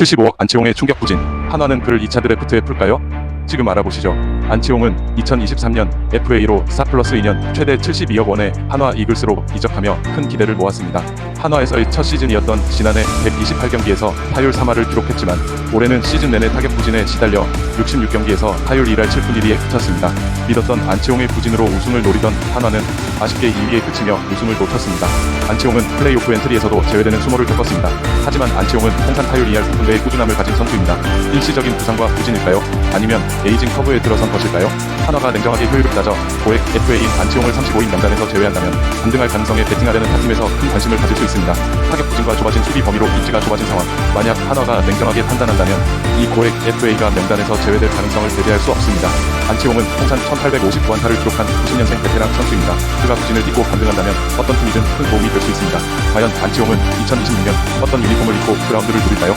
75억 안치홍의 충격 부진. 한화는 그를 2차 드래프트에 풀까요? 지금 알아보시죠. 안치홍은 2023년 FA로 4 플러스 2년 최대 72억 원의 한화 이글스로 이적하며 큰 기대를 모았습니다. 한화에서의 첫 시즌이었던 지난해 128경기에서 타율 3할을 기록했지만 올해는 시즌 내내 타격 부진에 시달려 66경기에서 타율 1할 7푼 1리에 그쳤습니다. 믿었던 안치홍의 부진으로 우승을 노리던 한화는 아쉽게 2위에 그치며 우승을 놓쳤습니다. 안치홍은 플레이오프 엔트리에서도 제외되는 수모를 겪었습니다. 하지만 안치홍은 통산 타율 2할 9푼대의 꾸준함을 가진 선수입니다. 일시적인 부상과 부진일까요? 아니면 에이징 커브에 들어선 것일까요? 한화가 냉정하게 효율을 따져 고액 FA인 안치홍을 35인 명단에서 제외한다면 반등할 가능성에 베팅하려는 한 팀에서 큰 관심을 가질 수 있습니다. 타격 부진과 좁아진 수비 범위로 입지가 좁아진 상황. 만약 한화가 냉정하게 판단한다면 이 고액 FA가 명단에서 제외될 가능성을 배제할 수 없습니다. 안치홍은 통산 1859안타를 기록한 90년생 베테랑 선수입니다. 그가 부진을 딛고 반등한다면 어떤 팀이든 큰 도움이 될 수 있습니다. 과연 안치홍은 2026년 어떤 유니폼을 입고 그라운드를 누릴까요?